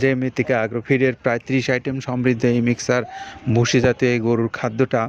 যে মৃত্তিকা আগ্রোফিডের প্রায় ত্রিশ আইটেম সমৃদ্ধ এই মিক্সার ভুসি জাতীয় এই গরুর খাদ্যটা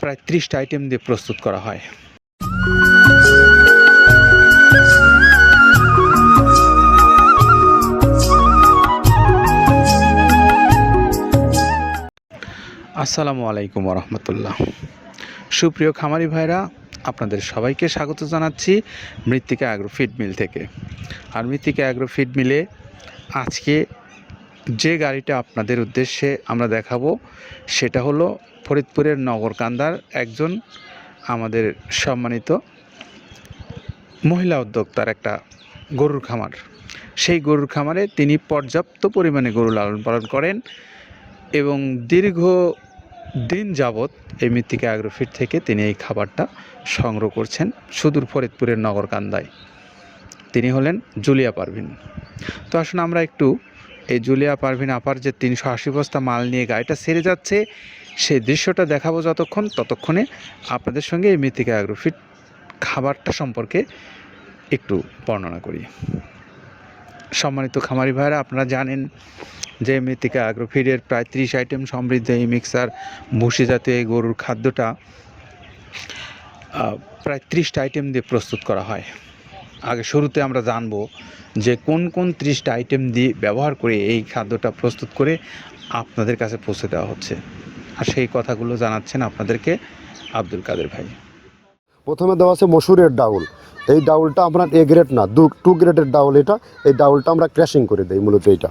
প্রায় ত্রিশটা আইটেম দিয়ে প্রস্তুত করা হয়। আসসালামু আলাইকুম রহমতুল্লাহ। সুপ্রিয় খামারি ভাইরা আপনাদের সবাইকে স্বাগত জানাচ্ছি মৃত্তিকা অ্যাগ্রো ফিড মিল থেকে। আর মৃত্তিকা অ্যাগ্রো ফিড মিলে আজকে যে গাড়িটা আপনাদের উদ্দেশ্যে আমরা দেখাবো, সেটা হলো ফরিদপুরের নগরকান্দার একজন আমাদের সম্মানিত মহিলা উদ্যোক্তার একটা গরুর খামার। সেই গরুর খামারে তিনি পর্যাপ্ত পরিমাণে গরু লালন পালন করেন এবং দীর্ঘ দিন যাবৎ এই মৃত্তিকা অ্যাগ্রোফিট থেকে তিনি এই খাবারটা সংগ্রহ করছেন সুদূর ফরিদপুরের নগরকান্দায়। তিনি হলেন জুলিয়া পারভিন। তো আসুন আমরা একটু এই জুলিয়া পারভিন আপার যে তিনশো আশি বস্তা মাল নিয়ে গাড়িটা সেরে যাচ্ছে, সেই দৃশ্যটা দেখাবো যতক্ষণ, ততক্ষণে আপনাদের সঙ্গে এই মৃত্তিকা অ্যাগ্রোফিট খাবারটা সম্পর্কে একটু বর্ণনা করি। সম্মানিত খামারি ভাইরা আপনারা জানেন যে মৃত্তিকা আগ্রোফিডের প্রায় ত্রিশ আইটেম সমৃদ্ধ এই মিক্সার ভুসি জাতীয় গরুর খাদ্যটা প্রায় ত্রিশটা আইটেম দিয়ে প্রস্তুত করা হয়। আগে শুরুতে আমরা জানব যে কোন কোন ত্রিশটা আইটেম দিয়ে ব্যবহার করে এই খাদ্যটা প্রস্তুত করে আপনাদের কাছে পৌঁছে দেওয়া হচ্ছে। আর সেই কথাগুলো জানাচ্ছেন আপনাদেরকে আব্দুল কাদের ভাই। প্রথমে দেওয়া আছে মসুরের ডাউল। এই ডাউলটা আপনার এ গ্রেড না, দু টু গ্রেডের ডাউল এটা। এই ডাউলটা আমরা ক্র্যাশিং করে দিই মূলত এইটা।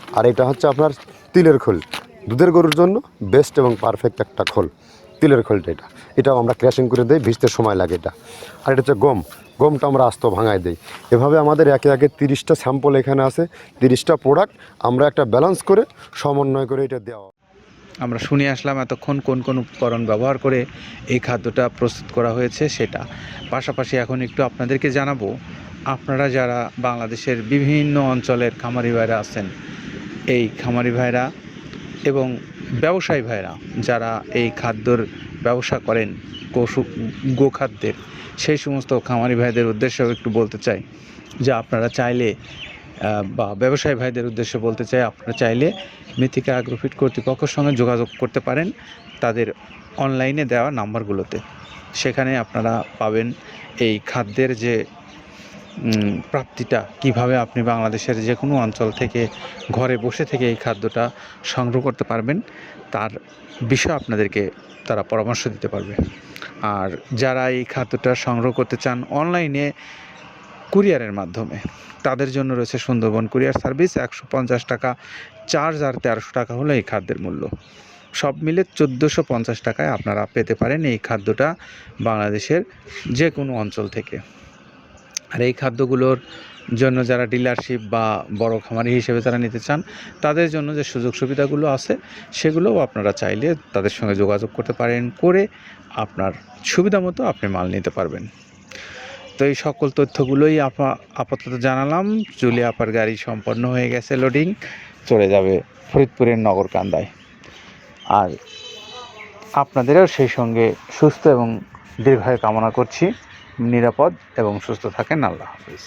আর এটা হচ্ছে আপনার তিলের খোল। দুধের গরুর জন্য বেস্ট এবং পারফেক্ট একটা খোল। তিলের খোলটা এটা। এটাও আমরা ক্র্যাশিং করে দিই, ভিজতে সময় লাগে এটা। আর এটা হচ্ছে গম। গমটা আমরা আস্ত ভাঙায় দিই। এভাবে আমাদের একে একে তিরিশটা স্যাম্পল এখানে আছে, তিরিশটা প্রোডাক্ট আমরা একটা ব্যালেন্স করে সমন্বয় করে এটা দেওয়া। আমরা শুনে আসলাম এতক্ষণ কোন কোন উপকরণ ব্যবহার করে এই খাদ্যটা প্রস্তুত করা হয়েছে সেটা। পাশাপাশি এখন একটু আপনাদেরকে জানাব, আপনারা যারা বাংলাদেশের বিভিন্ন অঞ্চলের খামারি ভাইরা আছেন এই খামারি ভাইরা এবং ব্যবসায়ী ভাইরা যারা এই খাদ্যর ব্যবসা করেন পশু গোখাদ্যের, সেই সমস্ত খামারি ভাইদের উদ্দেশ্যেও একটু বলতে চাই যে আপনারা চাইলে বা ব্যবসায়ী ভাইদের উদ্দেশ্যে বলতে চাই আপনারা চাইলে মৃত্তিকা অ্যাগ্রোফিট কর্তৃপক্ষের সঙ্গে যোগাযোগ করতে পারেন তাদের অনলাইনে দেওয়া নাম্বারগুলোতে। সেখানে আপনারা পাবেন এই খাদ্যের যে প্রাপ্তিটা কীভাবে আপনি বাংলাদেশের যে কোনো অঞ্চল থেকে ঘরে বসে থেকে এই খাদ্যটা সংগ্রহ করতে পারবেন, তার বিষয়ে আপনাদেরকে তারা পরামর্শ দিতে পারবে। আর যারা এই খাদ্যটা সংগ্রহ করতে চান অনলাইনে কুরিয়ারের মাধ্যমে, তাদের জন্য রয়েছে সুন্দরবন কুরিয়ার সার্ভিস, একশো পঞ্চাশ টাকা চার্জ আর তেরোশো টাকা হলো এই খাদ্যের মূল্য। সব মিলে চোদ্দোশো পঞ্চাশ টাকায় আপনারা পেতে পারেন এই খাদ্যটা বাংলাদেশের যে কোনো অঞ্চল থেকে। আর এই খাদ্যগুলোর জন্য যারা ডিলারশিপ বা বড় খামারি হিসেবে যারা নিতে চান, তাদের জন্য যে সুযোগ সুবিধাগুলো আছে, সেগুলোও আপনারা চাইলে তাদের সঙ্গে যোগাযোগ করতে পারেন, করে আপনার সুবিধা মতো আপনি মাল নিতে পারবেন। তো এই সকল তথ্যগুলোই আপা, আপাতত জানালাম। জুলি আপার গাড়ি সম্পন্ন হয়ে গেছে লোডিং চলে যাবে ফরিদপুরের নগরকান্দায়। আর আপনাদেরও সেই সঙ্গে সুস্থ এবং দীর্ঘায়ু কামনা করছি। নিরাপদ এবং সুস্থ থাকেন। আল্লাহ হাফিজ।